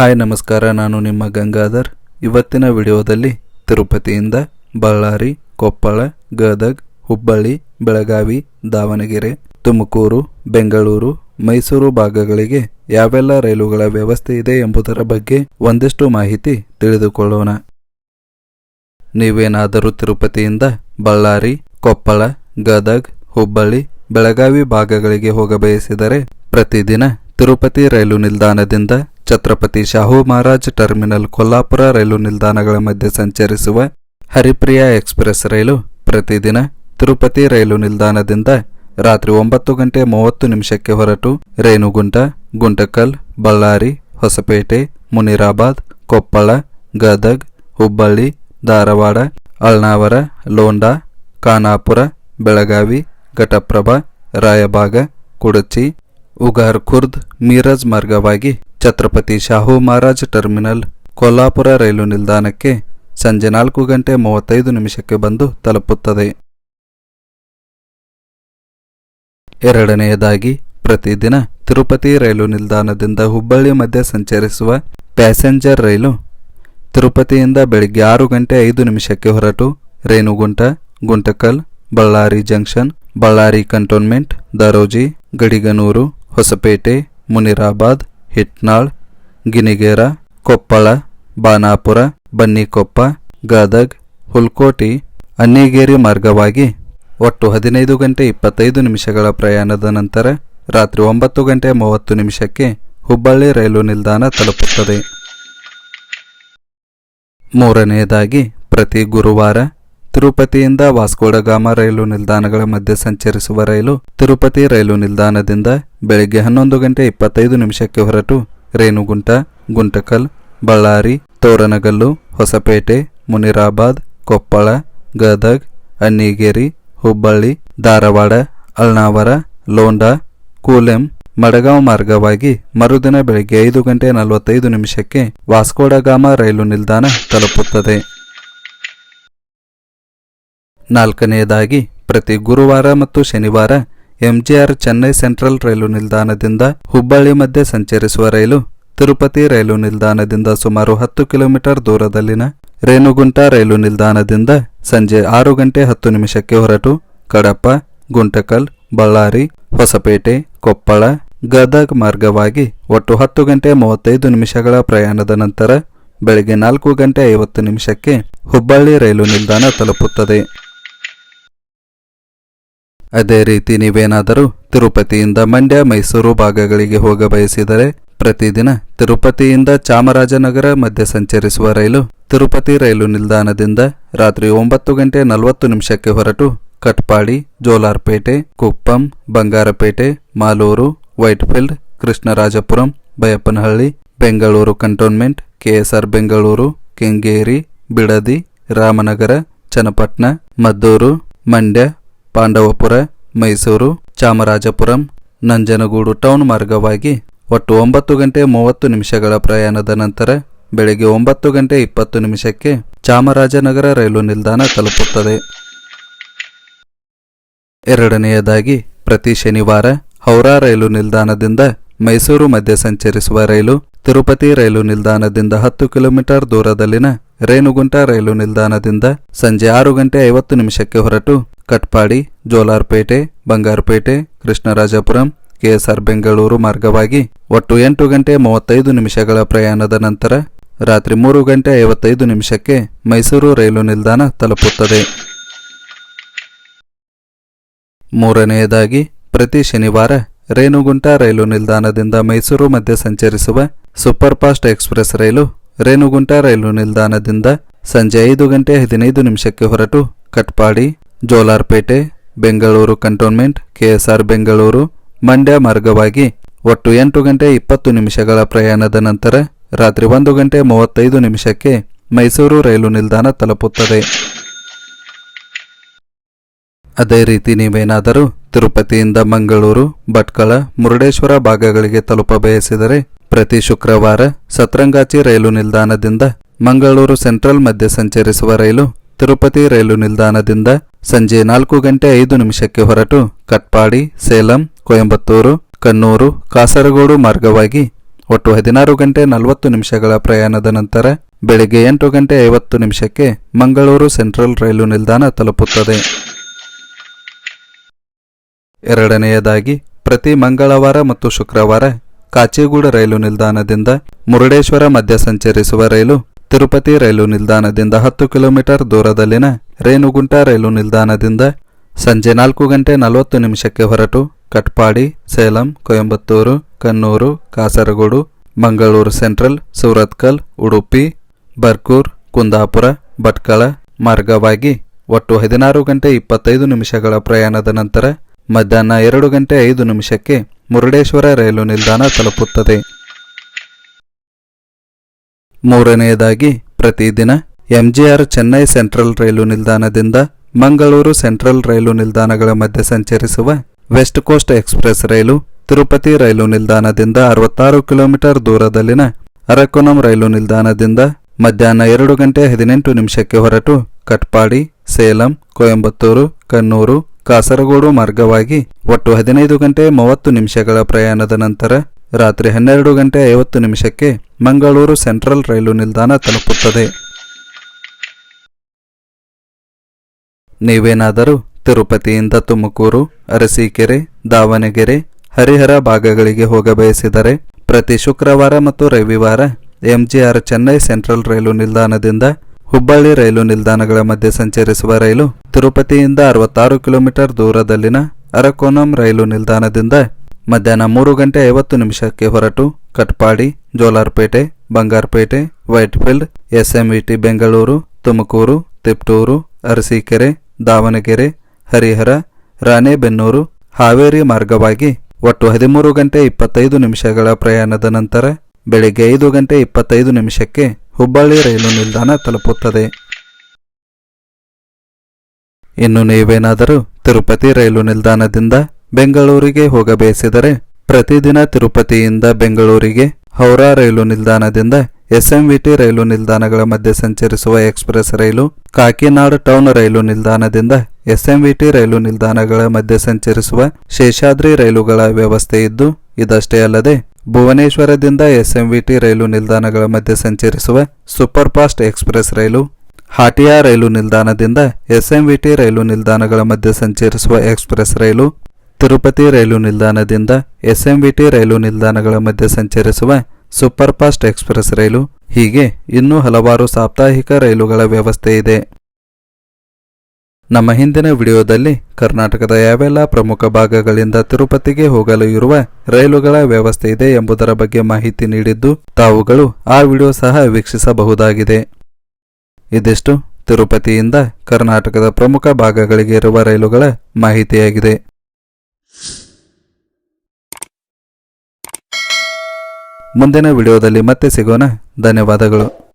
Hi, ನಮಸ್ಕಾರ. ನಾನು ನಿಮ್ಮ ಗಂಗಾಧರ್. ಇವತ್ತಿನ ವಿಡಿಯೋದಲ್ಲಿ ತಿರುಪತಿಯಿಂದ ಬಳ್ಳಾರಿ, ಕೊಪ್ಪಳ, ಗದಗ್, ಹುಬ್ಬಳ್ಳಿ, ಬೆಳಗಾವಿ, ದಾವಣಗೆರೆ, ತುಮಕೂರು, ಬೆಂಗಳೂರು, ಮೈಸೂರು ಭಾಗಗಳಿಗೆ ಯಾವೆಲ್ಲ ರೈಲುಗಳ ವ್ಯವಸ್ಥೆ ಇದೆ ಎಂಬುದರ ಬಗ್ಗೆ ಒಂದಿಷ್ಟು ಮಾಹಿತಿ ತಿಳಿದುಕೊಳ್ಳೋಣ. ನೀವೇನಾದರೂ ತಿರುಪತಿಯಿಂದ ಬಳ್ಳಾರಿ, ಕೊಪ್ಪಳ, ಗದಗ್, ಹುಬ್ಬಳ್ಳಿ, ಬೆಳಗಾವಿ ಭಾಗಗಳಿಗೆ ಹೋಗಬಯಸಿದರೆ ಪ್ರತಿದಿನ ತಿರುಪತಿ ರೈಲು ನಿಲ್ದಾಣದಿಂದ ಛತ್ರಪತಿ ಶಾಹು ಮಹಾರಾಜ್ ಟರ್ಮಿನಲ್ ಕೊಲ್ಲಾಪುರ ರೈಲು ನಿಲ್ದಾಣಗಳ ಮಧ್ಯೆ ಸಂಚರಿಸುವ ಹರಿಪ್ರಿಯಾ ಎಕ್ಸ್ಪ್ರೆಸ್ ರೈಲು ಪ್ರತಿದಿನ ತಿರುಪತಿ ರೈಲು ನಿಲ್ದಾಣದಿಂದ ರಾತ್ರಿ ಒಂಬತ್ತು ಗಂಟೆ ಮೂವತ್ತು ನಿಮಿಷಕ್ಕೆ ಹೊರಟು ರೇಣುಗುಂಟ, ಗುಂಟಕಲ್, ಬಳ್ಳಾರಿ, ಹೊಸಪೇಟೆ, ಮುನಿರಾಬಾದ್, ಕೊಪ್ಪಳ, ಗದಗ್, ಹುಬ್ಬಳ್ಳಿ, ಧಾರವಾಡ, ಅಳ್ನಾವರ, ಲೋಂಡಾ, ಖಾನಾಪುರ, ಬೆಳಗಾವಿ, ಘಟಪ್ರಭಾ ರಾಯಬಾಗ ಕುಡಚಿ ಉಗಾರ್ ಖುರ್ದ್ ಮೀರಜ್ ಮಾರ್ಗವಾಗಿ ಛತ್ರಪತಿ ಶಾಹು ಮಹಾರಾಜ್ ಟರ್ಮಿನಲ್ ಕೊಲ್ಲಾಪುರ ರೈಲು ನಿಲ್ದಾಣಕ್ಕೆ ಸಂಜೆ ನಾಲ್ಕು ಗಂಟೆ ಮೂವತ್ತೈದು ನಿಮಿಷಕ್ಕೆ ಬಂದು ತಲುಪುತ್ತದೆ. ಎರಡನೆಯದಾಗಿ, ಪ್ರತಿದಿನ ತಿರುಪತಿ ರೈಲು ನಿಲ್ದಾಣದಿಂದ ಹುಬ್ಬಳ್ಳಿ ಮಧ್ಯೆ ಸಂಚರಿಸುವ ಪ್ಯಾಸೆಂಜರ್ ರೈಲು ತಿರುಪತಿಯಿಂದ ಬೆಳಿಗ್ಗೆ ಆರು ಗಂಟೆ ಐದು ನಿಮಿಷಕ್ಕೆ ಹೊರಟು ರೇಣುಗುಂಟ, ಗುಂಟಕಲ್, ಬಳ್ಳಾರಿ ಜಂಕ್ಷನ್, ಬಳ್ಳಾರಿ ಕಂಟೋನ್ಮೆಂಟ್, ದರೋಜಿ, ಗಡಿಗನೂರು, ಹೊಸಪೇಟೆ, ಮುನಿರಾಬಾದ್ ಹಿಟ್ನಾಳ್ ಗಿನಿಗೇರ ಕೊಪ್ಪಳ, ಬಾನಾಪುರ, ಬನ್ನಿಕೊಪ್ಪ, ಗದಗ್, ಹುಲ್ಕೋಟಿ, ಅನ್ನಿಗೇರಿ ಮಾರ್ಗವಾಗಿ ಒಟ್ಟು ಹದಿನೈದು ಗಂಟೆ ಇಪ್ಪತ್ತೈದು ನಿಮಿಷಗಳ ಪ್ರಯಾಣದ ನಂತರ ರಾತ್ರಿ ಒಂಬತ್ತು ಗಂಟೆ ಮೂವತ್ತು ನಿಮಿಷಕ್ಕೆ ಹುಬ್ಬಳ್ಳಿ ರೈಲು ನಿಲ್ದಾಣ ತಲುಪುತ್ತದೆ. ಮೂರನೆಯದಾಗಿ ಪ್ರತಿ ಗುರುವಾರ ತಿರುಪತಿಯಿಂದ ವಾಸ್ಕೋಡಗಾಮ ರೈಲು ನಿಲ್ದಾಣಗಳ ಮಧ್ಯೆ ಸಂಚರಿಸುವ ರೈಲು ತಿರುಪತಿ ರೈಲು ನಿಲ್ದಾಣದಿಂದ ಬೆಳಗ್ಗೆ ಹನ್ನೊಂದು ಗಂಟೆ ಇಪ್ಪತ್ತೈದು ನಿಮಿಷಕ್ಕೆ ಹೊರಟು ರೇಣುಗುಂಟ, ಗುಂಟಕಲ್, ಬಳ್ಳಾರಿ, ತೋರಣಗಲ್ಲು, ಹೊಸಪೇಟೆ, ಮುನಿರಾಬಾದ್, ಕೊಪ್ಪಳ, ಗದಗ್ ಅಣ್ಣಿಗೇರಿ ಹುಬ್ಬಳ್ಳಿ, ಧಾರವಾಡ, ಅಳ್ನಾವರ, ಲೋಂಡಾ, ಕೂಲೆಂ, ಮಡಗಾಂವ್ ಮಾರ್ಗವಾಗಿ ಮರುದಿನ ಬೆಳಗ್ಗೆ ಐದು ಗಂಟೆ ನಲವತ್ತೈದು ನಿಮಿಷಕ್ಕೆ ವಾಸ್ಕೋಡಗಾಮ ರೈಲು ನಿಲ್ದಾಣ ತಲುಪುತ್ತದೆ. ನಾಲ್ಕನೆಯದಾಗಿ, ಪ್ರತಿ ಗುರುವಾರ ಮತ್ತು ಶನಿವಾರ ಎಂಜಿಆರ್ ಚೆನ್ನೈ ಸೆಂಟ್ರಲ್ ರೈಲು ನಿಲ್ದಾಣದಿಂದ ಹುಬ್ಬಳ್ಳಿ ಮಧ್ಯೆ ಸಂಚರಿಸುವ ರೈಲು ತಿರುಪತಿ ರೈಲು ನಿಲ್ದಾಣದಿಂದ ಸುಮಾರು ಹತ್ತು ಕಿಲೋಮೀಟರ್ ದೂರದಲ್ಲಿನ ರೇಣುಗುಂಟ ರೈಲು ನಿಲ್ದಾಣದಿಂದ ಸಂಜೆ ಆರು ಗಂಟೆ ಹತ್ತು ನಿಮಿಷಕ್ಕೆ ಹೊರಟು ಕಡಪ ಗುಂಟಕಲ್, ಬಳ್ಳಾರಿ, ಹೊಸಪೇಟೆ, ಕೊಪ್ಪಳ, ಗದಗ್ ಮಾರ್ಗವಾಗಿ ಒಟ್ಟು ಹತ್ತು ಗಂಟೆ ಮೂವತ್ತೈದು ನಿಮಿಷಗಳ ಪ್ರಯಾಣದ ನಂತರ ಬೆಳಗ್ಗೆ ನಾಲ್ಕು ಗಂಟೆ ಐವತ್ತು ನಿಮಿಷಕ್ಕೆ ಹುಬ್ಬಳ್ಳಿ ರೈಲು ನಿಲ್ದಾಣ ತಲುಪುತ್ತದೆ. ಅದೇ ರೀತಿ ನೀವೇನಾದರೂ ತಿರುಪತಿಯಿಂದ ಮಂಡ್ಯ, ಮೈಸೂರು ಭಾಗಗಳಿಗೆ ಹೋಗ ಬಯಸಿದರೆ ಪ್ರತಿದಿನ ತಿರುಪತಿಯಿಂದ ಚಾಮರಾಜನಗರ ಮಧ್ಯೆ ಸಂಚರಿಸುವ ರೈಲು ತಿರುಪತಿ ರೈಲು ನಿಲ್ದಾಣದಿಂದ ರಾತ್ರಿ ಒಂಬತ್ತು ಗಂಟೆ ನಲವತ್ತು ನಿಮಿಷಕ್ಕೆ ಹೊರಟು Katpadi, Jolarpet, Kuppam, Bangarapet, Malur, Whitefield, Krishnarajapuram, Baiyappanahalli, Bengaluru cantonment, K S R Bengaluru, Kengeri, Bidadi, Ramanagara, Channapatna, Maddur, Mandya Pandavapura, Mysuru, Chamarajapuram, Nanjangud town ಮಾರ್ಗವಾಗಿ ಒಟ್ಟು ಒಂಬತ್ತು ಗಂಟೆ ಮೂವತ್ತು ನಿಮಿಷಗಳ ಪ್ರಯಾಣದ ನಂತರ ಬೆಳಗ್ಗೆ ಒಂಬತ್ತು ಗಂಟೆ ಇಪ್ಪತ್ತು ನಿಮಿಷಕ್ಕೆ ಚಾಮರಾಜನಗರ ರೈಲು ನಿಲ್ದಾಣ ತಲುಪುತ್ತದೆ. ಎರಡನೆಯದಾಗಿ, ಪ್ರತಿ ಶನಿವಾರ ಹೌರಾ ರೈಲು ನಿಲ್ದಾಣದಿಂದ ಮೈಸೂರು ಮಧ್ಯೆ ಸಂಚರಿಸುವ ರೈಲು ತಿರುಪತಿ ರೈಲು ನಿಲ್ದಾಣದಿಂದ ಹತ್ತು ಕಿಲೋಮೀಟರ್ ದೂರದಲ್ಲಿನ ರೇಣುಗುಂಟ ರೈಲು ನಿಲ್ದಾಣದಿಂದ ಸಂಜೆ ಆರು ಗಂಟೆ ಐವತ್ತು ನಿಮಿಷಕ್ಕೆ ಹೊರಟು Katpadi, Jolarpet, Bangarapet, Krishnarajapuram, K S R Bengaluru ಮಾರ್ಗವಾಗಿ ಒಟ್ಟು ಎಂಟು ಗಂಟೆ ಮೂವತ್ತೈದು ನಿಮಿಷಗಳ ಪ್ರಯಾಣದ ನಂತರ ರಾತ್ರಿ ಮೂರು ಗಂಟೆ ಐವತ್ತೈದು ನಿಮಿಷಕ್ಕೆ ಮೈಸೂರು ರೈಲು ನಿಲ್ದಾಣ ತಲುಪುತ್ತದೆ. ಮೂರನೆಯದಾಗಿ, ಪ್ರತಿ ಶನಿವಾರ ರೇಣುಗುಂಟ ರೈಲು ನಿಲ್ದಾಣದಿಂದ ಮೈಸೂರು ಮಧ್ಯೆ ಸಂಚರಿಸುವ ಸೂಪರ್ ಫಾಸ್ಟ್ ಎಕ್ಸ್ಪ್ರೆಸ್ ರೈಲು ರೇಣುಗುಂಟ ರೈಲು ನಿಲ್ದಾಣದಿಂದ ಸಂಜೆ ಐದು ಗಂಟೆ ಹದಿನೈದು ನಿಮಿಷಕ್ಕೆ ಹೊರಟು Katpadi, Jolarpet, Bengaluru cantonment, K S R Bengaluru, Mandya ಮಾರ್ಗವಾಗಿ ಒಟ್ಟು ಎಂಟು ಗಂಟೆ ಇಪ್ಪತ್ತು ನಿಮಿಷಗಳ ಪ್ರಯಾಣದ ನಂತರ ರಾತ್ರಿ ಒಂದು ಗಂಟೆ ಮೂವತ್ತೈದು ನಿಮಿಷಕ್ಕೆ ಮೈಸೂರು ರೈಲು ನಿಲ್ದಾಣ ತಲುಪುತ್ತದೆ. ಅದೇ ರೀತಿ ನೀವೇನಾದರೂ ತಿರುಪತಿಯಿಂದ ಮಂಗಳೂರು, ಭಟ್ಕಳ, ಮುರುಡೇಶ್ವರ ಭಾಗಗಳಿಗೆ ತಲುಪ ಬಯಸಿದರೆ ಪ್ರತಿ ಶುಕ್ರವಾರ ಸತ್ರಂಗಾಚಿ ರೈಲು ನಿಲ್ದಾಣದಿಂದ ಮಂಗಳೂರು ಸೆಂಟ್ರಲ್ ಮಧ್ಯೆ ಸಂಚರಿಸುವ ರೈಲು ತಿರುಪತಿ ರೈಲು ನಿಲ್ದಾಣದಿಂದ ಸಂಜೆ ನಾಲ್ಕು ಗಂಟೆ ಐದು ನಿಮಿಷಕ್ಕೆ ಹೊರಟು ಕಟ್ಪಾಡಿ, ಸೇಲಂ, ಕೊಯಂಬತ್ತೂರು ಕನ್ನೂರು ಕಾಸರಗೋಡು ಮಾರ್ಗವಾಗಿ ಒಟ್ಟು ಹದಿನಾರು ಗಂಟೆ ನಲವತ್ತು ನಿಮಿಷಗಳ ಪ್ರಯಾಣದ ನಂತರ ಬೆಳಿಗ್ಗೆ ಎಂಟು ಗಂಟೆ ಐವತ್ತು ನಿಮಿಷಕ್ಕೆ ಮಂಗಳೂರು ಸೆಂಟ್ರಲ್ ರೈಲು ನಿಲ್ದಾಣ ತಲುಪುತ್ತದೆ. ಎರಡನೆಯದಾಗಿ, ಪ್ರತಿ ಮಂಗಳವಾರ ಮತ್ತು ಶುಕ್ರವಾರ ಕಾಚಿಗೂಡ ರೈಲು ನಿಲ್ದಾಣದಿಂದ ಮುರುಡೇಶ್ವರ ಮಧ್ಯ ಸಂಚರಿಸುವ ರೈಲು ತಿರುಪತಿ ರೈಲು ನಿಲ್ದಾಣದಿಂದ ಹತ್ತು ಕಿಲೋಮೀಟರ್ ದೂರದಲ್ಲಿನ ರೇಣುಗುಂಟ ರೈಲು ನಿಲ್ದಾಣದಿಂದ ಸಂಜೆ ನಾಲ್ಕು ಗಂಟೆ ನಲವತ್ತು ನಿಮಿಷಕ್ಕೆ ಹೊರಟು ಕಟ್ಪಾಡಿ, ಸೇಲಂ, ಕೊಯಂಬತ್ತೂರು ಕನ್ನೂರು ಕಾಸರಗೋಡು, ಮಂಗಳೂರು ಸೆಂಟ್ರಲ್, ಸೂರತ್ಕಲ್, ಉಡುಪಿ, ಬರ್ಕೂರ್, ಕುಂದಾಪುರ, ಭಟ್ಕಳ ಮಾರ್ಗವಾಗಿ ಒಟ್ಟು ಹದಿನಾರು ಗಂಟೆ ಇಪ್ಪತ್ತೈದು ನಿಮಿಷಗಳ ಪ್ರಯಾಣದ ನಂತರ ಮಧ್ಯಾಹ್ನ ಎರಡು ಗಂಟೆ ಐದು ನಿಮಿಷಕ್ಕೆ ಮುರುಡೇಶ್ವರ ರೈಲು ನಿಲ್ದಾಣ ತಲುಪುತ್ತದೆ. ಮೂರನೆಯದಾಗಿ, ಪ್ರತಿದಿನ ಎಂಜಿಆರ್ ಚೆನ್ನೈ ಸೆಂಟ್ರಲ್ ರೈಲು ನಿಲ್ದಾಣದಿಂದ ಮಂಗಳೂರು ಸೆಂಟ್ರಲ್ ರೈಲು ನಿಲ್ದಾಣಗಳ ಮಧ್ಯೆ ಸಂಚರಿಸುವ ವೆಸ್ಟ್ ಕೋಸ್ಟ್ ಎಕ್ಸ್ಪ್ರೆಸ್ ರೈಲು ತಿರುಪತಿ ರೈಲು ನಿಲ್ದಾಣದಿಂದ ಅರವತ್ತಾರು ಕಿಲೋಮೀಟರ್ ದೂರದಲ್ಲಿನ ಅರಕೊನಂ ರೈಲು ನಿಲ್ದಾಣದಿಂದ ಮಧ್ಯಾಹ್ನ ಎರಡು ಗಂಟೆ ಹದಿನೆಂಟು ನಿಮಿಷಕ್ಕೆ ಹೊರಟು ಕಟ್ಪಾಡಿ, ಸೇಲಂ, ಕೊಯಂಬತ್ತೂರು, ಕಣ್ಣೂರು ಕಾಸರಗೋಡು ಮಾರ್ಗವಾಗಿ ಒಟ್ಟು ಹದಿನೈದು ಗಂಟೆ ಮೂವತ್ತು ನಿಮಿಷಗಳ ಪ್ರಯಾಣದ ನಂತರ ರಾತ್ರಿ ಹನ್ನೆರಡು ಗಂಟೆ ಐವತ್ತು ನಿಮಿಷಕ್ಕೆ ಮಂಗಳೂರು ಸೆಂಟ್ರಲ್ ರೈಲು ನಿಲ್ದಾಣ ತಲುಪುತ್ತದೆ. ನೀವೇನಾದರೂ ತಿರುಪತಿಯಿಂದ ತುಮಕೂರು, ಅರಸೀಕೆರೆ, ದಾವಣಗೆರೆ, ಹರಿಹರ ಭಾಗಗಳಿಗೆ ಹೋಗಬಯಸಿದರೆ ಪ್ರತಿ ಶುಕ್ರವಾರ ಮತ್ತು ರವಿವಾರ ಎಂಜಿಆರ್ ಚೆನ್ನೈ ಸೆಂಟ್ರಲ್ ರೈಲು ನಿಲ್ದಾಣದಿಂದ ಹುಬ್ಬಳ್ಳಿ ರೈಲು ನಿಲ್ದಾಣಗಳ ಮಧ್ಯೆ ಸಂಚರಿಸುವ ರೈಲು ತಿರುಪತಿಯಿಂದ ಅರವತ್ತಾರು ಕಿಲೋಮೀಟರ್ ದೂರದಲ್ಲಿನ ಅರಕೋನಂ ರೈಲು ನಿಲ್ದಾಣದಿಂದ ಮಧ್ಯಾಹ್ನ ಮೂರು ಗಂಟೆ ಐವತ್ತು ನಿಮಿಷಕ್ಕೆ ಹೊರಟು ಕಟ್ಪಾಡಿ, ಜೋಲಾರ್ಪೇಟೆ, ಬಂಗಾರಪೇಟೆ, ವೈಟ್ಫೀಲ್ಡ್, ಎಸ್ಎಂಇಟಿ ಬೆಂಗಳೂರು, ತುಮಕೂರು, ತಿಪ್ಟೂರು, ಅರಸೀಕೆರೆ, ದಾವಣಗೆರೆ, ಹರಿಹರ, ರಾಣೆಬೆನ್ನೂರು ಹಾವೇರಿ ಮಾರ್ಗವಾಗಿ ಒಟ್ಟು ಹದಿಮೂರು ಗಂಟೆ ಇಪ್ಪತ್ತೈದು ನಿಮಿಷಗಳ ಪ್ರಯಾಣದ ನಂತರ ಬೆಳಿಗ್ಗೆ ಐದು ಗಂಟೆ ಇಪ್ಪತ್ತೈದು ನಿಮಿಷಕ್ಕೆ ಹುಬ್ಬಳ್ಳಿ ರೈಲು ನಿಲ್ದಾಣ ತಲುಪುತ್ತದೆ. ಇನ್ನು ನೀವೇನಾದರೂ ತಿರುಪತಿ ರೈಲು ನಿಲ್ದಾಣದಿಂದ ಬೆಂಗಳೂರಿಗೆ ಹೋಗಬಯಸಿದರೆ ಪ್ರತಿದಿನ ತಿರುಪತಿಯಿಂದ ಬೆಂಗಳೂರಿಗೆ ಹೌರಾ ರೈಲು ನಿಲ್ದಾಣದಿಂದ ಎಸ್ಎಂವಿಟಿ ರೈಲು ನಿಲ್ದಾಣಗಳ ಮಧ್ಯೆ ಸಂಚರಿಸುವ ಎಕ್ಸ್ಪ್ರೆಸ್ ರೈಲು, ಕಾಕಿನಾಡ್ ಟೌನ್ ರೈಲು ನಿಲ್ದಾಣದಿಂದ ಎಸ್ಎಂವಿಟಿ ರೈಲು ನಿಲ್ದಾಣಗಳ ಮಧ್ಯೆ ಸಂಚರಿಸುವ ಶೇಷಾದ್ರಿ ರೈಲುಗಳ ವ್ಯವಸ್ಥೆ ಇದ್ದು ಇದಷ್ಟೇ ಅಲ್ಲದೆ ಭುವನೇಶ್ವರದಿಂದ ಎಸ್ಎಂವಿಟಿ ರೈಲು ನಿಲ್ದಾಣಗಳ ಮಧ್ಯೆ ಸಂಚರಿಸುವ ಸೂಪರ್ ಫಾಸ್ಟ್ ಎಕ್ಸ್ಪ್ರೆಸ್ ರೈಲು, ಹಾಟಿಯಾ ರೈಲು ನಿಲ್ದಾಣದಿಂದ ಎಸ್ಎಂವಿಟಿ ರೈಲು ನಿಲ್ದಾಣಗಳ ಮಧ್ಯೆ ಸಂಚರಿಸುವ ಎಕ್ಸ್ಪ್ರೆಸ್ ರೈಲು, ತಿರುಪತಿ ರೈಲು ನಿಲ್ದಾಣದಿಂದ ಎಸ್ಎಂವಿಟಿ ರೈಲು ನಿಲ್ದಾಣಗಳ ಮಧ್ಯೆ ಸಂಚರಿಸುವ ಸೂಪರ್ ಫಾಸ್ಟ್ ಎಕ್ಸ್ಪ್ರೆಸ್ ರೈಲು. ಹೀಗೆ ಇನ್ನೂ ಹಲವಾರು ಸಾಪ್ತಾಹಿಕ ರೈಲುಗಳ ವ್ಯವಸ್ಥೆ ಇದೆ. ನಮ್ಮ ಹಿಂದಿನ ವಿಡಿಯೋದಲ್ಲಿ ಕರ್ನಾಟಕದ ಯಾವೆಲ್ಲ ಪ್ರಮುಖ ಭಾಗಗಳಿಂದ ತಿರುಪತಿಗೆ ಹೋಗಲು ಇರುವ ರೈಲುಗಳ ವ್ಯವಸ್ಥೆ ಇದೆ ಎಂಬುದರ ಬಗ್ಗೆ ಮಾಹಿತಿ ನೀಡಿದ್ದು, ತಾವುಗಳು ಆ ವಿಡಿಯೋ ಸಹ ವೀಕ್ಷಿಸಬಹುದಾಗಿದೆ. ಇದಿಷ್ಟು. ತಿರುಪತಿಯಿಂದ ಕರ್ನಾಟಕದ ಪ್ರಮುಖ ಭಾಗಗಳಿಗೆ ಇರುವ ರೈಲುಗಳ ಮಾಹಿತಿಯಾಗಿದೆ. ಮುಂದಿನ ವಿಡಿಯೋದಲ್ಲಿ ಮತ್ತೆ ಸಿಗೋಣ. ಧನ್ಯವಾದಗಳು.